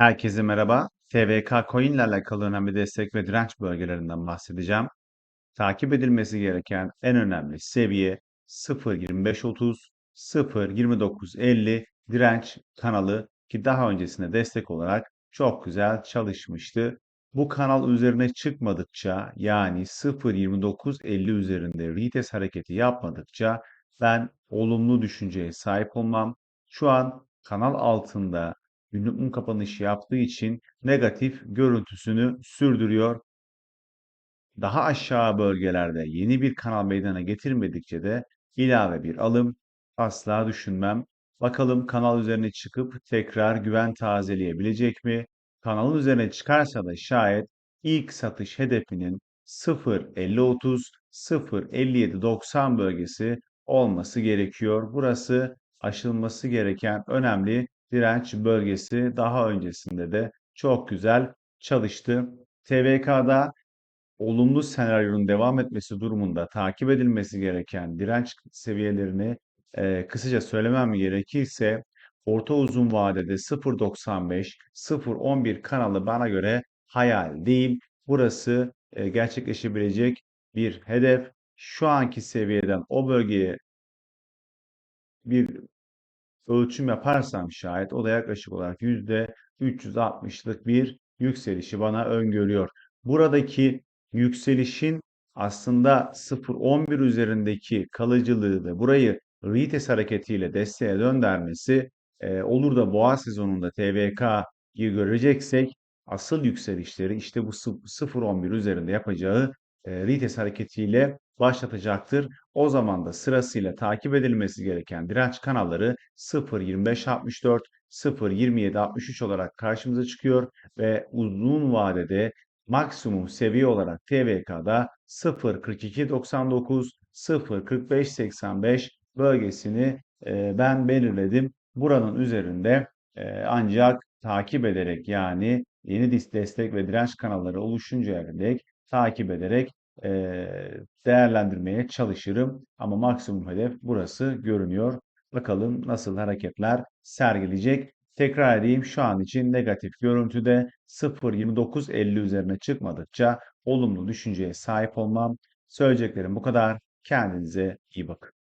Herkese merhaba. TVK Coin ile alakalı önemli destek ve direnç bölgelerinden bahsedeceğim. Takip edilmesi gereken en önemli seviye 0.2530, 0.2950 direnç kanalı ki daha öncesinde destek olarak çok güzel çalışmıştı. Bu kanal üzerine çıkmadıkça yani 0.2950 üzerinde retest hareketi yapmadıkça ben olumlu düşünceye sahip olmam. Şu an kanal altında günlük mum kapanışı yaptığı için negatif görüntüsünü sürdürüyor. Daha aşağı bölgelerde yeni bir kanal meydana getirmedikçe de ilave bir alım asla düşünmem. Bakalım kanal üzerine çıkıp tekrar güven tazeleyebilecek mi? Kanalın üzerine çıkarsa da şayet ilk satış hedefinin 0.50-30, 0.57-90 bölgesi olması gerekiyor. Burası aşılması gereken önemli direnç bölgesi. Daha öncesinde de çok güzel çalıştı. TVK'da olumlu senaryonun devam etmesi durumunda takip edilmesi gereken direnç seviyelerini e, kısaca söylemem gerekirse orta uzun vadede 0.95, 0.11 kanalı bana göre hayal değil. Burası e, gerçekleşebilecek bir hedef. Şu anki seviyeden o bölgeye bir ölçüm yaparsam şayet o da yaklaşık olarak %360'lık bir yükselişi bana öngörüyor. Buradaki yükselişin aslında 0.11 üzerindeki kalıcılığı ve burayı retest hareketiyle desteğe döndürmesi e, olur da boğa sezonunda TVK'yı göreceksek asıl yükselişleri işte bu 0.11 üzerinde yapacağı e, retest hareketiyle başlatacaktır. O zaman da sırasıyla takip edilmesi gereken direnç kanalları 0.2564, 0.2763 olarak karşımıza çıkıyor ve uzun vadede maksimum seviye olarak TVK'da 0.4299, 0.4585 bölgesini e, ben belirledim. Buranın üzerinde e, ancak takip ederek yani yeni destek ve direnç kanalları oluşuncaya dek takip ederek değerlendirmeye çalışırım. Ama maksimum hedef burası görünüyor. Bakalım nasıl hareketler sergileyecek. Tekrar edeyim şu an için negatif görüntüde 0.29.50 üzerine çıkmadıkça olumlu düşünceye sahip olmam. Söyleyeceklerim bu kadar. Kendinize iyi bakın.